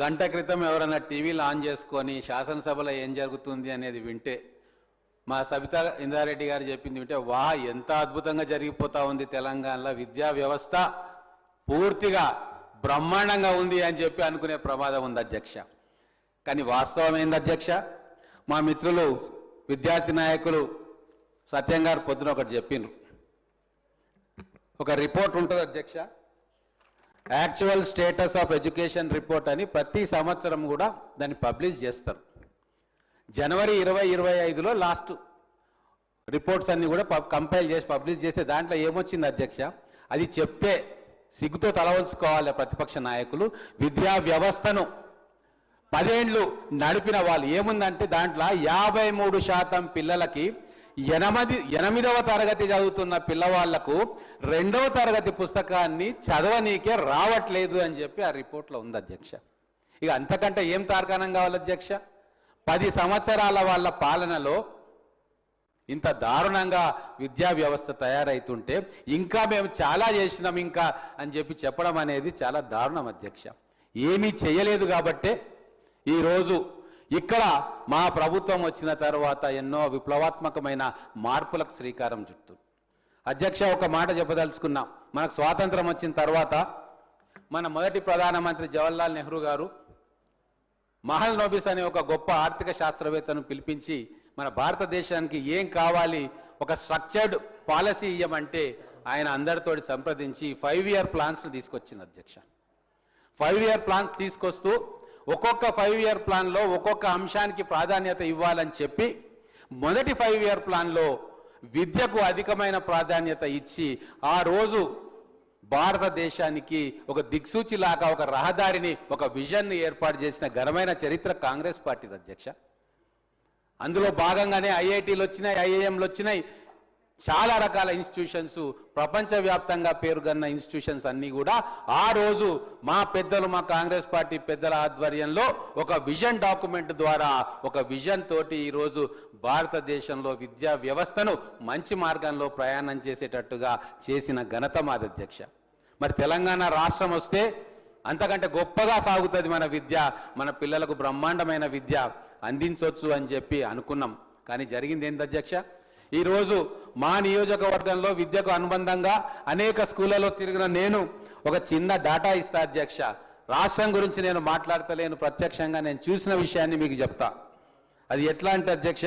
గంట క్రితం ఎవరైనా టీవీలు ఆన్ చేసుకొని శాసనసభలో ఏం జరుగుతుంది అనేది వింటే మా సబితా ఇందారెడ్డి గారు చెప్పింది వింటే వా ఎంత అద్భుతంగా జరిగిపోతా ఉంది తెలంగాణలో విద్యా వ్యవస్థ. పూర్తిగా బ్రహ్మాండంగా ఉంది అని చెప్పి అనుకునే ప్రమాదం ఉంది అధ్యక్ష. కానీ వాస్తవం ఏంది అధ్యక్ష? మా మిత్రులు విద్యార్థి నాయకులు సత్యం గారు పొద్దున ఒకటి చెప్పిండ్రు. ఒక రిపోర్ట్ ఉంటుంది అధ్యక్ష. Actual status of education report అని ప్రతి సంవత్సరం కూడా దాన్ని పబ్లిష్ చేస్తారు. జనవరి ఇరవై ఇరవై ఐదులో లాస్ట్ రిపోర్ట్స్ అన్నీ కూడా కంపైల్ చేసి పబ్లిష్ చేస్తే దాంట్లో ఏమొచ్చింది అధ్యక్ష? అది చెప్తే సిగ్గుతో తలవంచుకోవాలి ప్రతిపక్ష నాయకులు. విద్యా వ్యవస్థను పదేండ్లు నడిపిన వాళ్ళు ఏముందంటే దాంట్లో యాభై మూడు శాతం పిల్లలకి ఎనిమిది ఎనిమిదవ తరగతి చదువుతున్న పిల్లవాళ్ళకు రెండవ తరగతి పుస్తకాన్ని చదవనీకే రావట్లేదు అని చెప్పి ఆ రిపోర్ట్లో ఉంది అధ్యక్ష. ఇక అంతకంటే ఏం తార్కాణం కావాలి అధ్యక్ష? పది సంవత్సరాల వాళ్ళ పాలనలో ఇంత దారుణంగా విద్యా వ్యవస్థ తయారైతుంటే ఇంకా మేము చాలా చేసినాం ఇంకా అని చెప్పి చెప్పడం అనేది చాలా దారుణం అధ్యక్ష. ఏమీ చేయలేదు కాబట్టే ఈరోజు ఇక్కడ మా ప్రభుత్వం వచ్చిన తర్వాత ఎన్నో విప్లవాత్మకమైన మార్పులకు శ్రీకారం చుట్టూ. అధ్యక్ష ఒక మాట చెప్పదలుచుకున్నాం. మనకు స్వాతంత్రం వచ్చిన తర్వాత మన మొదటి ప్రధానమంత్రి జవహర్లాల్ నెహ్రూ గారు మహల్ నోబిస్ అనే ఒక గొప్ప ఆర్థిక శాస్త్రవేత్తను పిలిపించి మన భారతదేశానికి ఏం కావాలి ఒక స్ట్రక్చర్డ్ పాలసీ ఇవ్వమంటే ఆయన అందరితో సంప్రదించి ఫైవ్ ఇయర్ ప్లాన్స్ను తీసుకొచ్చింది అధ్యక్ష. ఫైవ్ ఇయర్ ప్లాన్స్ తీసుకొస్తూ ఒక్కొక్క ఫైవ్ ఇయర్ ప్లాన్లో ఒక్కొక్క అంశానికి ప్రాధాన్యత ఇవ్వాలని చెప్పి మొదటి ఫైవ్ ఇయర్ ప్లాన్లో విద్యకు అధికమైన ప్రాధాన్యత ఇచ్చి ఆ రోజు భారతదేశానికి ఒక దిక్సూచిలాగా ఒక రహదారిని ఒక విజన్ని ఏర్పాటు చేసిన ఘనమైన చరిత్ర కాంగ్రెస్ పార్టీది అధ్యక్ష. అందులో భాగంగానే ఐఐటీలు వచ్చినాయి ఐఐఎంలు వచ్చినాయి. చాలా రకాల ఇన్స్టిట్యూషన్స్ ప్రపంచవ్యాప్తంగా పేరుగన్న ఇన్స్టిట్యూషన్స్ అన్నీ కూడా ఆ రోజు మా పెద్దలు మా కాంగ్రెస్ పార్టీ పెద్దల ఆధ్వర్యంలో ఒక విజన్ డాక్యుమెంట్ ద్వారా ఒక విజన్ తోటి ఈరోజు భారతదేశంలో విద్యా వ్యవస్థను మంచి మార్గంలో ప్రయాణం చేసేటట్టుగా చేసిన ఘనత మాది అధ్యక్ష మరి తెలంగాణ రాష్ట్రం వస్తే అంతకంటే గొప్పగా సాగుతుంది మన విద్య మన పిల్లలకు బ్రహ్మాండమైన విద్య అందించవచ్చు అని చెప్పి అనుకున్నాం. కానీ జరిగింది ఏంటి అధ్యక్ష ఈరోజు మా నియోజకవర్గంలో విద్యకు అనుబంధంగా అనేక స్కూళ్ళలో తిరిగిన నేను ఒక చిన్న డాటా ఇస్తా అధ్యక్ష. రాష్ట్రం గురించి నేను మాట్లాడతలేను ప్రత్యక్షంగా నేను చూసిన విషయాన్ని మీకు చెప్తా. అది ఎట్లా అంటే అధ్యక్ష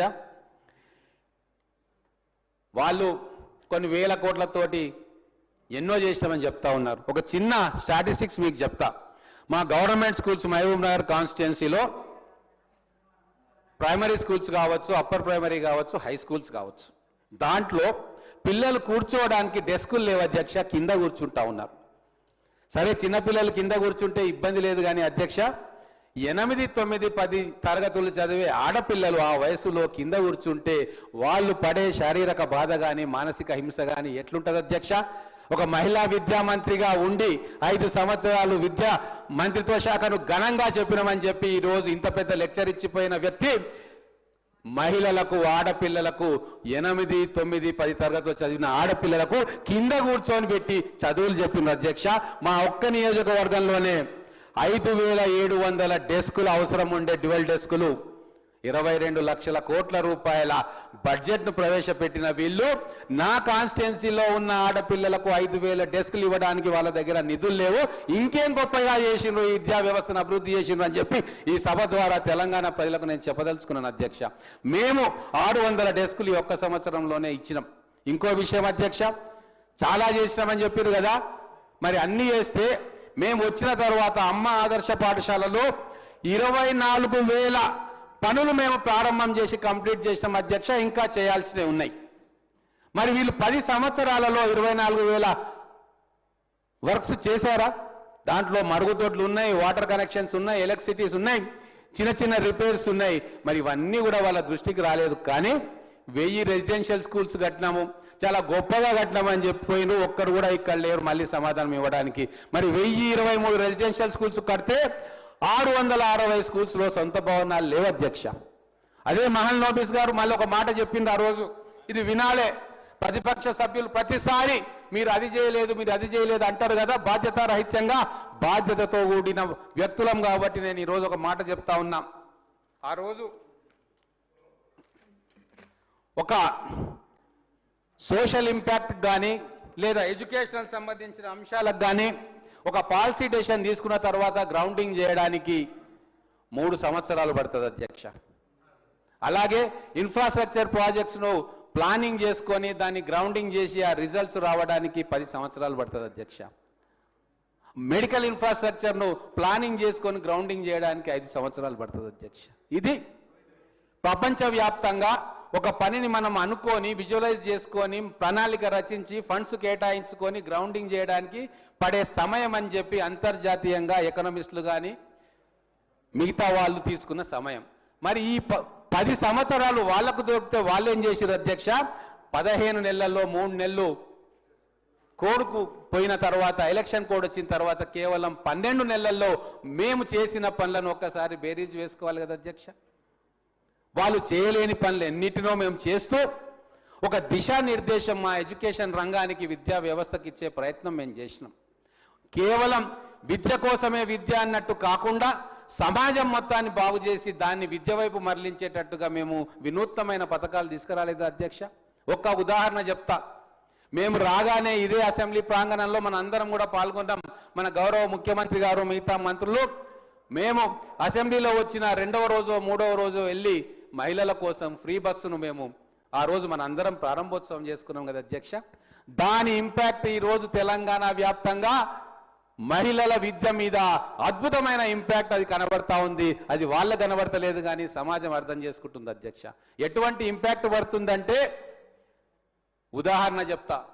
వాళ్ళు కొన్ని వేల కోట్లతోటి ఎన్నో చేసామని చెప్తా ఉన్నారు. ఒక చిన్న స్టాటిస్టిక్స్ మీకు చెప్తా. మా గవర్నమెంట్ స్కూల్స్ మహబూబ్ నగర్ కాన్స్టిట్యున్సీలో ప్రైమరీ స్కూల్స్ కావచ్చు అప్పర్ ప్రైమరీ కావచ్చు హై స్కూల్స్ కావచ్చు. దాంట్లో పిల్లలు కూర్చోవడానికి డెస్కులు లేవు అధ్యక్ష కింద కూర్చుంటా ఉన్నారు. సరే చిన్నపిల్లలు కింద కూర్చుంటే ఇబ్బంది లేదు కానీ అధ్యక్ష ఎనిమిది తొమ్మిది పది తరగతులు చదివే ఆడపిల్లలు ఆ వయసులో కింద కూర్చుంటే వాళ్ళు పడే శారీరక బాధ కానీ మానసిక హింస కానీ ఎట్లుంటుంది అధ్యక్ష? ఒక మహిళా విద్యా మంత్రిగా ఉండి ఐదు సంవత్సరాలు విద్యా మంత్రిత్వ శాఖను ఘనంగా చెప్పినామని చెప్పి ఈ రోజు ఇంత పెద్ద లెక్చర్ ఇచ్చిపోయిన వ్యక్తి మహిళలకు ఆడపిల్లలకు ఎనిమిది తొమ్మిది పది తరగతిలో చదివిన ఆడపిల్లలకు కింద కూర్చొని పెట్టి చదువులు చెప్పిన అధ్యక్ష. మా ఒక్క నియోజకవర్గంలోనే ఐదు వేల ఏడు వందల డెస్కులు అవసరం ఉండే డ్యువల్ డెస్కులు ఇరవై రెండు లక్షల కోట్ల రూపాయల బడ్జెట్ను ప్రవేశపెట్టిన వీళ్ళు నా కాన్స్టిట్యున్సీలో ఉన్న ఆడపిల్లలకు ఐదు వేల డెస్కులు ఇవ్వడానికి వాళ్ళ దగ్గర నిధులు లేవు. ఇంకేం గొప్పగా చేసిండ్రు? ఈ విద్యా వ్యవస్థను అభివృద్ధి చేసిండ్రు అని చెప్పి ఈ సభ ద్వారా తెలంగాణ ప్రజలకు నేను చెప్పదలుచుకున్నాను అధ్యక్ష. మేము ఆరు వందల డెస్కులు ఒక్క సంవత్సరంలోనే ఇచ్చినాం. ఇంకో విషయం అధ్యక్ష చాలా చేసినామని చెప్పారు కదా. మరి అన్నీ చేస్తే మేము వచ్చిన తర్వాత అమ్మ ఆదర్శ పాఠశాలలో ఇరవై నాలుగు వేల పనులు మేము ప్రారంభం చేసి కంప్లీట్ చేసిన. అధ్యక్ష ఇంకా చేయాల్సినవి ఉన్నాయి. మరి వీళ్ళు పది సంవత్సరాలలో ఇరవై నాలుగు వేల వర్క్స్ చేశారా? దాంట్లో మరుగుదొడ్లు ఉన్నాయి వాటర్ కనెక్షన్స్ ఉన్నాయి ఎలక్ట్రిసిటీస్ ఉన్నాయి చిన్న చిన్న రిపేర్స్ ఉన్నాయి. మరి ఇవన్నీ కూడా వాళ్ళ దృష్టికి రాలేదు. కానీ వెయ్యి రెసిడెన్షియల్ స్కూల్స్ కట్టినాము. చాలా గొప్పగా కట్టినామని చెప్పిపోయిన ఒక్కరు కూడా ఇక్కడ లేరు. మళ్ళీ సమాధానం ఇవ్వడానికి. మరి వెయ్యి ఇరవై మూడు రెసిడెన్షియల్ స్కూల్స్ కడితే ఆరు వందల అరవై స్కూల్స్లో సొంత భవనాలు లేవు అధ్యక్ష. అదే మహల్ నోబిస్ గారు మళ్ళీ ఒక మాట చెప్పింది ఆ రోజు. ఇది వినాలే. ప్రతిపక్ష సభ్యులు ప్రతిసారి మీరు అది చేయలేదు మీరు అది చేయలేదు అంటారు కదా బాధ్యతారహిత్యంగా. బాధ్యతతో కూడిన వ్యక్తులం కాబట్టి నేను ఈరోజు ఒక మాట చెప్తా ఉన్నా. ఆ రోజు ఒక సోషల్ ఇంపాక్ట్ కానీ లేదా ఎడ్యుకేషనల్ సంబంధించిన అంశాలకు కానీ ఒక పాలసీ డెసిషన్ తీసుకున్న తర్వాత గ్రౌండింగ్ చేయడానికి మూడు సంవత్సరాలు పడుతుంది అధ్యక్ష. అలాగే ఇన్ఫ్రాస్ట్రక్చర్ ప్రాజెక్ట్స్ను ప్లానింగ్ చేసుకొని దాన్ని గ్రౌండింగ్ చేసి ఆ రిజల్ట్స్ రావడానికి పది సంవత్సరాలు పడుతుంది అధ్యక్ష. మెడికల్ ఇన్ఫ్రాస్ట్రక్చర్ను ప్లానింగ్ చేసుకొని గ్రౌండింగ్ చేయడానికి ఐదు సంవత్సరాలు పడుతుంది అధ్యక్ష. ఇది ప్రపంచవ్యాప్తంగా ఒక పనిని మనం అనుకొని విజువలైజ్ చేసుకొని ప్రణాళిక రచించి ఫండ్స్ కేటాయించుకొని గ్రౌండింగ్ చేయడానికి పడే సమయం అని చెప్పి అంతర్జాతీయంగా ఎకనమిస్టులు కానీ మిగతా వాళ్ళు తీసుకున్న సమయం. మరి ఈ ప- పది సంవత్సరాలు వాళ్ళకు దొరికితే వాళ్ళు ఏం చేశారు అధ్యక్ష? పదిహేను నెలల్లో మూడు నెలలు కోడుకు పోయిన తర్వాత ఎలక్షన్ కోడ్ వచ్చిన తర్వాత కేవలం పన్నెండు నెలల్లో మేము చేసిన పనులను ఒక్కసారి బేరీజ్ వేసుకోవాలి కదా అధ్యక్ష? వాళ్ళు చేయలేని పనులు ఎన్నిటినో మేము చేస్తూ ఒక దిశానిర్దేశం మా ఎడ్యుకేషన్ రంగానికి విద్యా వ్యవస్థకి ఇచ్చే ప్రయత్నం మేము చేసినాం. కేవలం విద్య కోసమే విద్య అన్నట్టు కాకుండా సమాజం మొత్తాన్ని బాగు చేసి దాన్ని విద్య వైపు మరలించేటట్టుగా మేము వినూత్నమైన పథకాలు తీసుకురాలేదు అధ్యక్ష. ఒక్క ఉదాహరణ చెప్తా. మేము రాగానే ఇదే అసెంబ్లీ ప్రాంగణంలో మన అందరం కూడా పాల్గొన్నాం. మన గౌరవ ముఖ్యమంత్రి గారు మిగతా మంత్రులు. మేము అసెంబ్లీలో వచ్చిన రెండవ రోజు మూడవ రోజు వెళ్ళి మహిళల కోసం ఫ్రీ బస్సును మేము ఆ రోజు మన అందరం ప్రారంభోత్సవం చేసుకున్నాం కదా అధ్యక్ష. దాని ఇంపాక్ట్ ఈరోజు తెలంగాణ వ్యాప్తంగా మహిళల విద్య మీద అద్భుతమైన ఇంపాక్ట్ అది కనబడతా ఉంది. అది వాళ్ళ కనబడతలేదు కానీ సమాజం అర్థం చేసుకుంటుంది అధ్యక్ష. ఎటువంటి ఇంపాక్ట్ పడుతుందంటే ఉదాహరణ చెప్తా.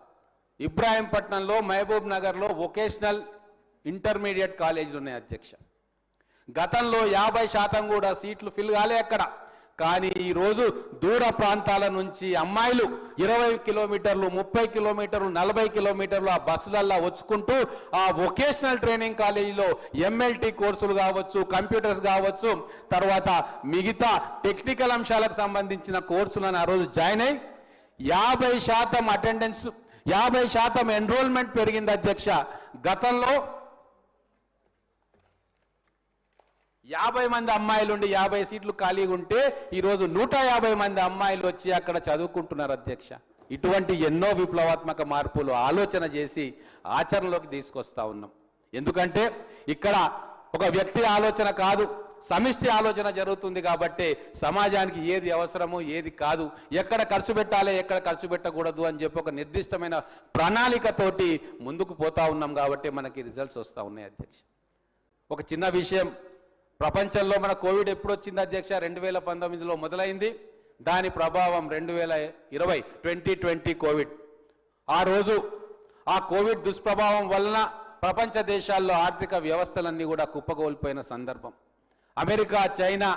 ఇబ్రాహీంపట్నంలో మహబూబ్ నగర్లో వొకేషనల్ ఇంటర్మీడియట్ కాలేజీలు ఉన్నాయి అధ్యక్ష. గతంలో యాభై శాతం కూడా సీట్లు ఫిల్ కాలే అక్కడ. కానీ ఈరోజు దూర ప్రాంతాల నుంచి అమ్మాయిలు ఇరవై కిలోమీటర్లు ముప్పై కిలోమీటర్లు నలభై కిలోమీటర్లు ఆ బస్సులల్లా వచ్చుకుంటూ ఆ వొకేషనల్ ట్రైనింగ్ కాలేజీలో ఎంఎల్టీ కోర్సులు కావచ్చు కంప్యూటర్స్ కావచ్చు తర్వాత మిగతా టెక్నికల్ అంశాలకు సంబంధించిన కోర్సులను ఆ రోజు జాయిన్ అయి యాభై శాతం అటెండెన్స్ యాభై శాతం ఎన్రోల్మెంట్ పెరిగింది అధ్యక్ష. గతంలో యాభై మంది అమ్మాయిలు ఉండి యాభై సీట్లు ఖాళీగా ఉంటే ఈరోజు నూట యాభై మంది అమ్మాయిలు వచ్చి అక్కడ చదువుకుంటున్నారు అధ్యక్ష. ఇటువంటి ఎన్నో విప్లవాత్మక మార్పులు ఆలోచన చేసి ఆచరణలోకి తీసుకొస్తా ఉన్నాం. ఎందుకంటే ఇక్కడ ఒక వ్యక్తి ఆలోచన కాదు సమిష్టి ఆలోచన జరుగుతుంది కాబట్టి సమాజానికి ఏది అవసరమో ఏది కాదు ఎక్కడ ఖర్చు పెట్టాలి ఎక్కడ ఖర్చు పెట్టకూడదు అని చెప్పి ఒక నిర్దిష్టమైన ప్రణాళికతోటి ముందుకు పోతా ఉన్నాం కాబట్టి మనకి రిజల్ట్స్ వస్తూ ఉన్నాయి అధ్యక్ష. ఒక చిన్న విషయం ప్రపంచంలో మన కోవిడ్ ఎప్పుడు వచ్చింది అధ్యక్ష? రెండు వేల పంతొమ్మిదిలో మొదలైంది. దాని ప్రభావం రెండు వేల ఇరవై ట్వంటీ ట్వంటీ కోవిడ్. ఆ రోజు ఆ కోవిడ్ దుష్ప్రభావం వలన ప్రపంచ దేశాల్లో ఆర్థిక వ్యవస్థలన్నీ కూడా కుప్పగోల్పోయిన సందర్భం. అమెరికా చైనా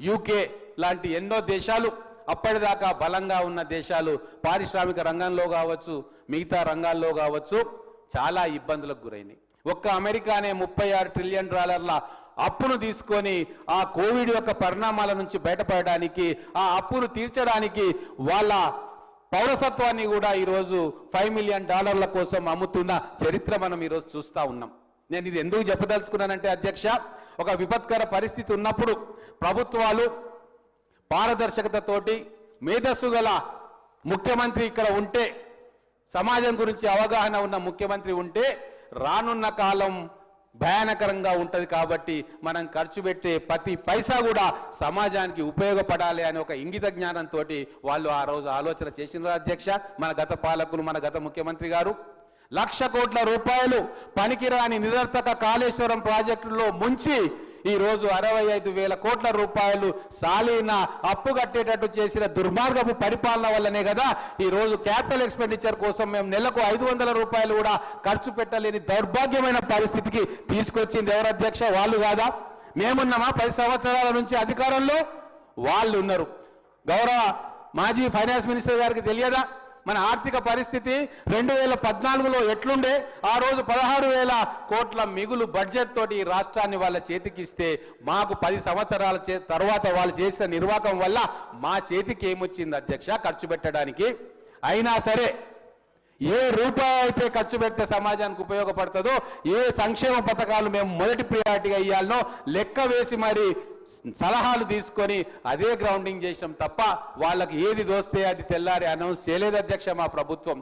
యూకే లాంటి ఎన్నో దేశాలు అప్పటిదాకా బలంగా ఉన్న దేశాలు పారిశ్రామిక రంగంలో కావచ్చు మిగతా రంగాల్లో కావచ్చు చాలా ఇబ్బందులకు గురైనాయి. ఒక్క అమెరికానే ముప్పై ఆరు ట్రిలియన్ డాలర్ల అప్పును తీసుకొని ఆ కోవిడ్ యొక్క పరిణామాల నుంచి బయటపడడానికి ఆ అప్పును తీర్చడానికి వాళ్ళ పౌరసత్వాన్ని కూడా ఈరోజు ఫైవ్ మిలియన్ డాలర్ల కోసం అమ్ముతున్న చరిత్ర మనం ఈరోజు చూస్తా ఉన్నాం. నేను ఇది ఎందుకు చెప్పదలుచుకున్నానంటే అధ్యక్ష ఒక విపత్కర పరిస్థితి ఉన్నప్పుడు ప్రభుత్వాలు పారదర్శకతతోటి మేధస్సు గల ముఖ్యమంత్రి ఇక్కడ ఉంటే సమాజం గురించి అవగాహన ఉన్న ముఖ్యమంత్రి ఉంటే రానున్న కాలం భయానకరంగా ఉంటుంది కాబట్టి మనం ఖర్చు పెట్టే ప్రతి పైసా కూడా సమాజానికి ఉపయోగపడాలి అనే ఒక ఇంగిత జ్ఞానంతో వాళ్ళు ఆ రోజు ఆలోచన చేసిన అధ్యక్ష. మన గత పాలకులు మన గత ముఖ్యమంత్రి గారు. లక్ష కోట్ల రూపాయలు పనికిరాని నిరర్థక కాళేశ్వరం ప్రాజెక్టులో ముంచి ఈరోజు అరవై ఐదు వేల కోట్ల రూపాయలు సాలీన అప్పు కట్టేటట్టు చేసిన దుర్మార్గపు పరిపాలన వల్లనే కదా ఈ రోజు క్యాపిటల్ ఎక్స్పెండిచర్ కోసం మేము నెలకు ఐదు వందల రూపాయలు కూడా ఖర్చు పెట్టలేని దౌర్భాగ్యమైన పరిస్థితికి తీసుకొచ్చింది ఎవరు అధ్యక్ష? వాళ్ళు కాదా? మేమున్నామా? పది సంవత్సరాల నుంచి అధికారంలో? వాళ్ళు ఉన్నారు. గౌరవ మాజీ ఫైనాన్స్ మినిస్టర్ గారికి తెలియదా? మన ఆర్థిక పరిస్థితి రెండు వేల పద్నాలుగులో ఎట్లుండే? ఆ రోజు పదహారు వేల కోట్ల మిగులు బడ్జెట్ తోటి ఈ రాష్ట్రాన్ని వాళ్ళ చేతికిస్తే మాకు పది సంవత్సరాల చే తర్వాత వాళ్ళు చేసిన నిర్వాహకం వల్ల మా చేతికి ఏమొచ్చింది అధ్యక్ష? ఖర్చు పెట్టడానికి. అయినా సరే ఏ రూపాయి అయితే ఖర్చు పెడితే సమాజానికి ఉపయోగపడుతుందో ఏ సంక్షేమ పథకాలు మేము మొదటి ప్రియారిటీగా ఇవ్వాలనో లెక్క వేసి మరి సలహాలు తీసుకొని అదే గ్రౌండింగ్ చేసినాం తప్ప వాళ్ళకి ఏది దోస్తే అది తెల్లారి అనౌన్స్ చేయలేదు అధ్యక్ష మా ప్రభుత్వం.